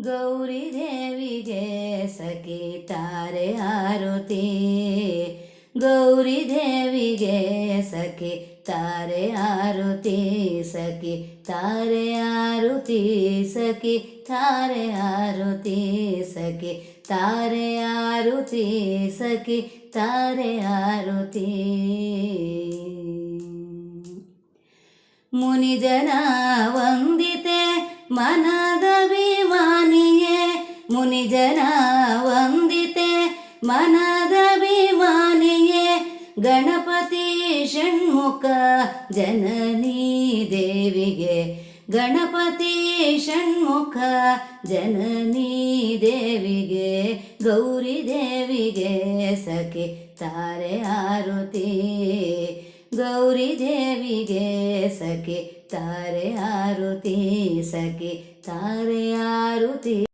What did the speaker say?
ಗೌರಿ ದೇವಿಗೆ ಸಖಿ ತಾರೆ ಆರುತಿ. ಗೌರಿ ದೇವಿಗೆ ಸಖಿ ತಾರೆ ಆರುತಿ. ಸಖಿ ತಾರೆ ಆರುತಿ ಸಖಿ ತಾರೆ ಆರುತಿ ಸಖಿ ತಾರೆ ಆರುತಿ ಸಖಿ ತಾರೆ ಆರುತಿ. ಮುನಿಜನ ವಂದಿತೆ ಮನದ ಮುನಿಜನ ವಂದಿತೆ ಮನದ ವಿಮಾನಿಯೇ ಗಣಪತಿ ಷಣ್ಮುಖ ಜನನೀ ದೇವಿಗೆ, ಗಣಪತಿ ಷಣ್ಮುಖ ಜನನೀ ದೇವಿಗೆ, ಗೌರಿ ದೇವಿಗೆ ಸಖಿ ತಾರೆ ಆರುತಿ, ಗೌರಿ ದೇವಿಗೆ ಸಖಿ ತಾರೆ ಆರುತಿ, ಸಖಿ ತಾರೆ ಆರುತಿ.